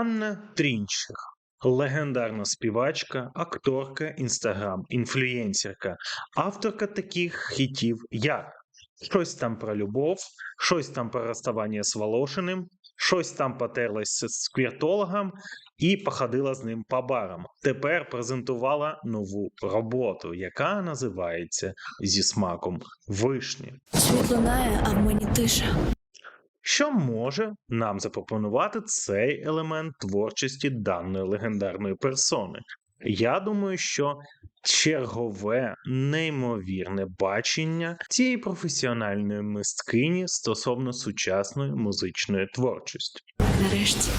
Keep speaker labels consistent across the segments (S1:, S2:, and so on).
S1: Анна Трінчер. Легендарна співачка, акторка, інстаграм-інфлюєнсерка, авторка таких хітів, як щось там про любов, щось там про розставання з Волошиним, щось там потерлась з квіртологом і походила з ним по барам. Тепер презентувала нову роботу, яка називається зі смаком вишні.
S2: Світ лунає, а мені тиша.
S1: Що може нам запропонувати цей елемент творчості даної легендарної персони? Я думаю, що чергове неймовірне бачення цієї професіональної мисткині стосовно сучасної музичної творчості.
S2: Нарешті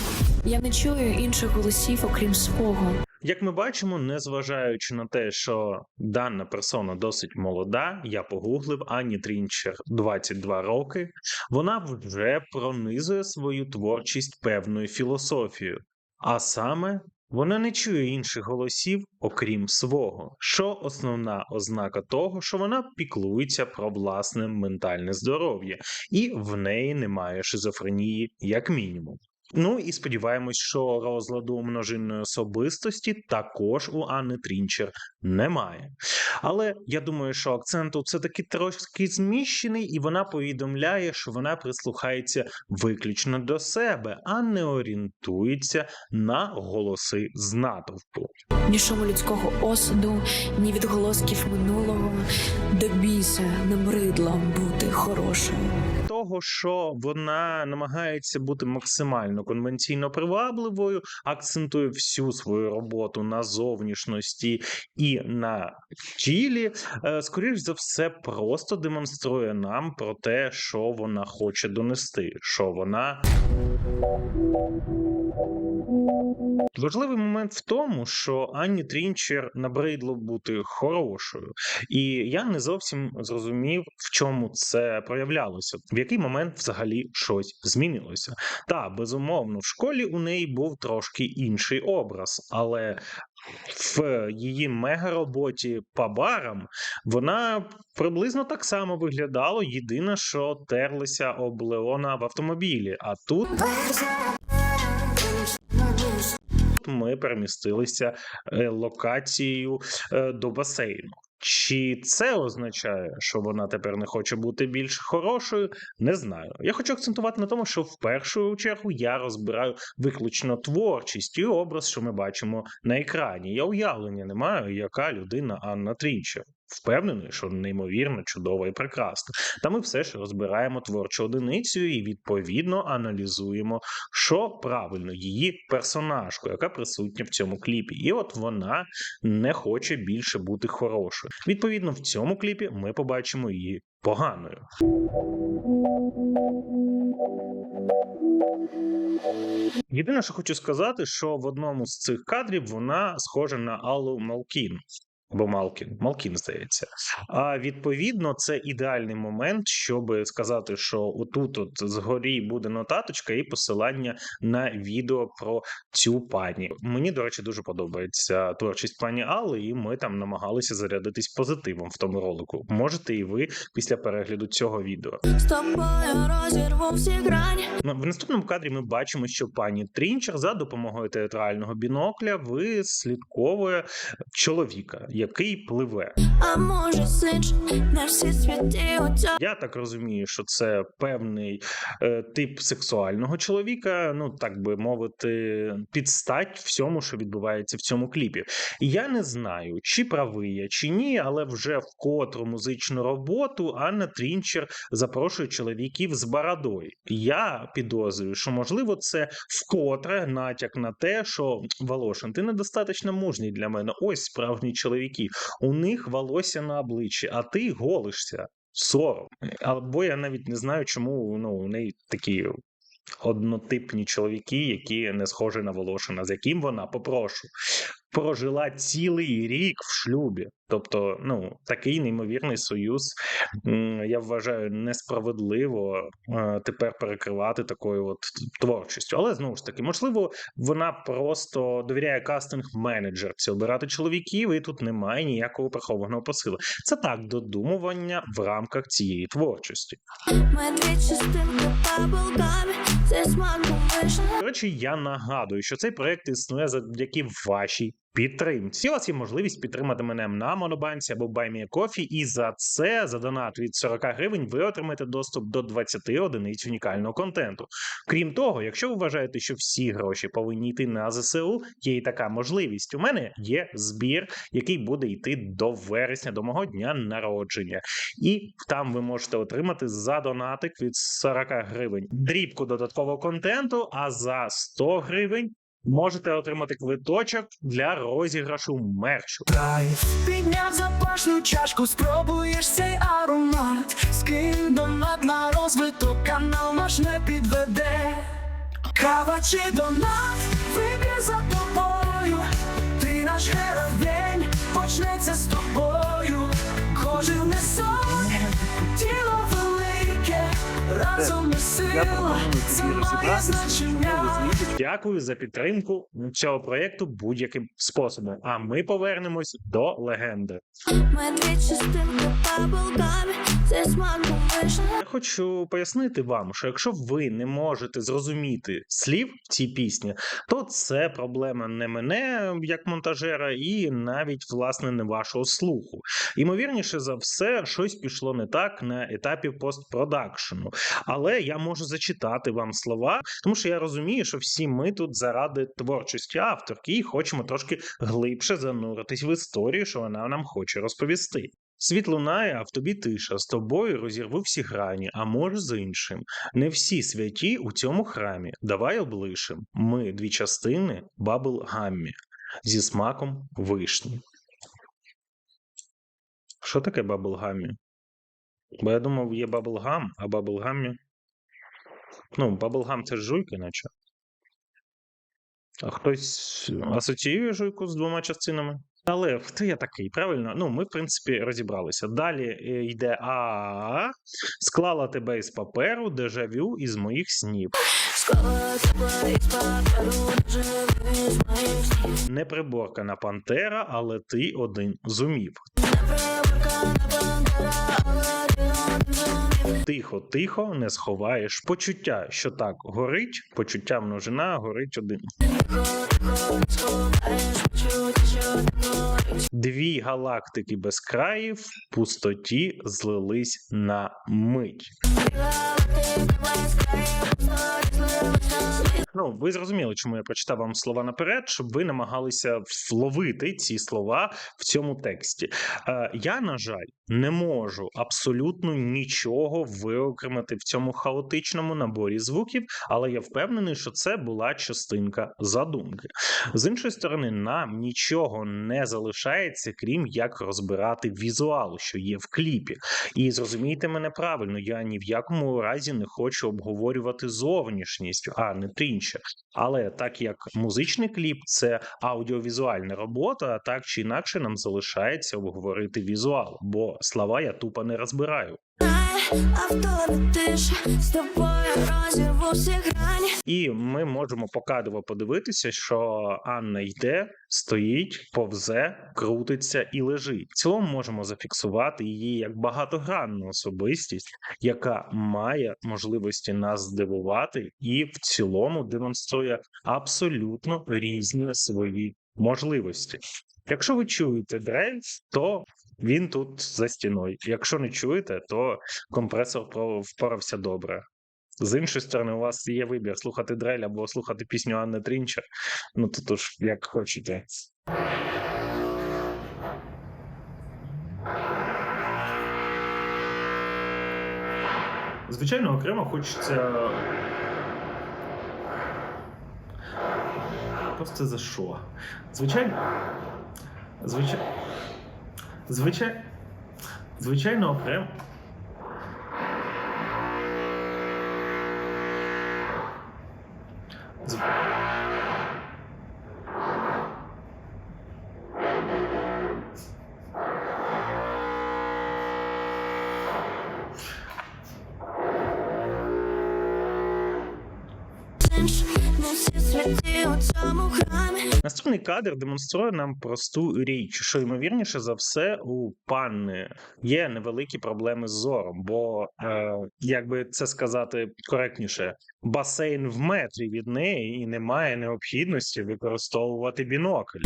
S2: я не чую інших голосів, окрім свого.
S1: Як ми бачимо, незважаючи на те, що дана персона досить молода, я погуглив Ані Трінчер 22 роки, вона вже пронизує свою творчість певною філософією, а саме. Вона не чує інших голосів, окрім свого, що основна ознака того, що вона піклується про власне ментальне здоров'я, і в неї немає шизофренії, як мінімум. Ну і сподіваємось, що розладу множинної особистості також у Анни Трінчер немає. Але я думаю, що акцент все таки трошки зміщений, і вона повідомляє, що вона прислухається виключно до себе, а не орієнтується на голоси з натовпу.
S2: Ні людського осуду, ні відголосків минулого. До біса набридло бути хорошою.
S1: Того, що вона намагається бути максимально конвенційно привабливою, акцентує всю свою роботу на зовнішності і на тілі, е, скоріш за все, просто демонструє нам про те, що вона хоче донести, що вона. Важливий момент в тому, що Анні Трінчер набридло бути хорошою, і я не зовсім зрозумів, в чому це проявлялося, в який момент взагалі щось змінилося. Та безумовно, в школі у неї був трошки інший образ, але в її мегароботі по барам вона приблизно так само виглядала. Єдине, що терлися об Леона в автомобілі. А тут ми перемістилися е, локацією е, до басейну. Чи це означає, що вона тепер не хоче бути більш хорошою? Не знаю. Я хочу акцентувати на тому, що в першу чергу я розбираю виключно творчість і образ, що ми бачимо на екрані. Я уявлення не маю, яка людина Анна Трінчер. Впевнений, що неймовірно, чудова і прекрасна. Та ми все ж розбираємо творчу одиницю і відповідно аналізуємо, що правильно її персонажку, яка присутня в цьому кліпі. І от вона не хоче більше бути хорошою. Відповідно, в цьому кліпі ми побачимо її поганою. Єдине, що хочу сказати, що в одному з цих кадрів вона схожа на Аллу Малкін. Або Малкін, Малкін здається. А відповідно, це ідеальний момент, щоб сказати, що отут, от згорі буде нотаточка і посилання на відео про цю пані. Мені, до речі, дуже подобається творчість пані Алли, і ми там намагалися зарядитись позитивом в тому ролику. Можете і ви після перегляду цього відео.
S2: З тобою розірву всі грані.
S1: В наступному кадрі ми бачимо, що пані Трінчер за допомогою театрального бінокля вислідковує чоловіка, який пливе.
S2: А може сич на всі світи оця.
S1: Я так розумію, що це певний е, тип сексуального чоловіка, ну так би мовити, підстать всьому, що відбувається в цьому кліпі. І я не знаю, чи правий я, чи ні, але вже в котру музичну роботу Анна Трінчер запрошує чоловіків з бородою. Я підозрюю, що можливо це вкотре натяк на те, що Волошин, ти недостатньо мужній для мене. Ось справжні чоловіки. У них волосся на обличчі, а ти голишся. Сором. Або я навіть не знаю, чому ну, у неї такі однотипні чоловіки, які не схожі на Волошина, з яким вона попрошу. прожила цілий рік в шлюбі. Тобто, ну такий неймовірний союз. Я вважаю несправедливо е, тепер перекривати такою от творчістю. Але знову ж таки, можливо, вона просто довіряє кастинг-менеджерці обирати чоловіків, і тут немає ніякого прихованого посилу. Це так додумування в рамках цієї творчості. Речі, я нагадую, що цей проект існує завдяки вашій підтримці. У вас є можливість підтримати мене на Монобанці або BuyMeACoffee, і за це, за донат від 40 гривень, ви отримаєте доступ до 20 одиниць унікального контенту. Крім того, якщо ви вважаєте, що всі гроші повинні йти на ЗСУ, є і така можливість. У мене є збір, який буде йти до вересня, до мого дня народження. І там ви можете отримати за донатик від 40 гривень дрібку додаткового контенту, а за 100 гривень можете отримати квиточок для розіграшу мерчу.
S3: Підняв запашну чашку, спробуєш цей аромат. Скинь донат на розвиток, канал наш не підведе. Кава чи донат, вибір за тобою. Ти наш героєнь, почнеться з тобою. Кожен не сон, тіло разом ми сила, має значення.
S1: Дякую за підтримку цього проєкту будь-яким способом. А ми повернемось до легенди. Я хочу пояснити вам, що якщо ви не можете зрозуміти слів в цій пісні, то це проблема не мене як монтажера, і навіть власне не вашого слуху. Ймовірніше за все, щось пішло не так на етапі постпродакшену. Але я можу зачитати вам слова, тому що я розумію, що всі ми тут заради творчості авторки і хочемо трошки глибше зануритись в історію, що вона нам хоче розповісти. Світ лунає, а в тобі тиша. З тобою розірву всі грані, а може з іншим. Не всі святі у цьому храмі. Давай облишим. Ми дві частини бабл гаммі зі смаком вишні. Що таке бабл гаммі? Бо я думав, є баблгам, а баблгаммі. Ну, баблгам це ж жуйки, наче. А хтось асоціює жуйку з двома частинами? Але хто я такий? Правильно? Ну, ми, в принципі, розібралися. Далі е, йде А. Склала тебе із паперу, дежавю із моїх снів.
S2: Скоро тебе із
S1: пантера, але ти один зумів.
S2: Неприборкана бандера, але.
S1: Тихо, тихо, не сховаєш почуття, що так горить, почуття множина, горить один. Дві галактики без країв в пустоті злились на мить. Ну, ви зрозуміли, чому я прочитав вам слова наперед, щоб ви намагалися вловити ці слова в цьому тексті. Е, я, на жаль, не можу абсолютно нічого виокремити в цьому хаотичному наборі звуків, але я впевнений, що це була частинка задумки. З іншої сторони, нам нічого не залишається, крім як розбирати візуал, що є в кліпі. І зрозумійте мене правильно, я ні в якому разі не хочу обговорювати зовнішність, а не те інше. Але так як музичний кліп це аудіовізуальна робота, так чи інакше нам залишається обговорити візуал, бо слова я тупо не розбираю.
S2: Авто не тиша, з тобою розірву всі грані.
S1: І ми можемо покадово подивитися, що Анна йде, стоїть, повзе, крутиться і лежить. В цілому можемо зафіксувати її як багатогранну особистість, яка має можливості нас здивувати, і в цілому демонструє абсолютно різні свої можливості. Якщо ви чуєте дрель, то він тут за стіною. Якщо не чуєте, то компресор впорався добре. З іншої сторони, у вас є вибір слухати дрель або слухати пісню Анни Трінчер. Ну тут уж як хочете. Звичайно, окремо хочеться. Просто за що? Звичайно. Звичай... Звичай... Звичайно, окремо.
S2: З... change.
S1: Наступний кадр демонструє нам просту річ, що ймовірніше за все у панни є невеликі проблеми з зором, бо е, як би це сказати коректніше, басейн в метрі від неї і немає необхідності використовувати бінокль.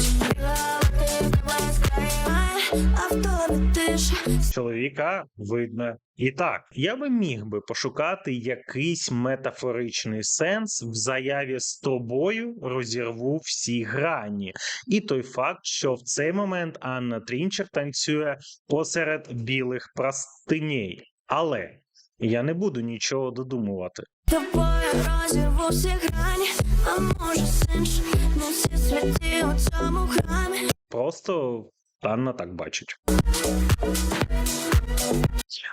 S1: Чоловіка видно і так. Я би міг би пошукати якийсь метафоричний сенс в заяві з тобою розірву всі грані. І той факт, що в цей момент Анна Трінчер танцює посеред білих простиней. Але я не буду нічого додумувати.
S2: Тобою розірву всі грані, а може синш, не всі святі у цьому храмі.
S1: Просто Анна так бачить.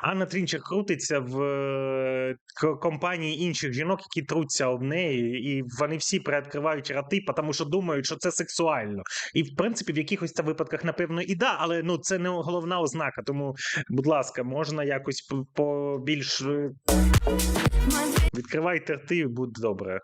S1: Анна Трінчер крутиться в е, компанії інших жінок, які труться об неї, і вони всі приоткривають роти, тому що думають, що це сексуально. І в принципі, в якихось та випадках, напевно, і да, але ну це не головна ознака. Тому, будь ласка, можна якось побільш е, відкривайте рти, і буде добре.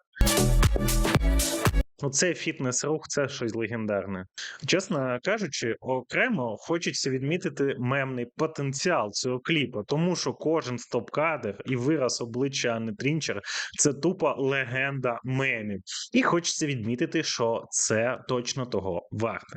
S1: Ну, це фітнес-рух, це щось легендарне. Чесно кажучи, окремо хочеться відмітити мемний потенціал цього кліпу, тому що кожен стоп-кадр і вираз обличчя Анни Трінчер це тупа легенда мемів. І хочеться відмітити, що це точно того варте.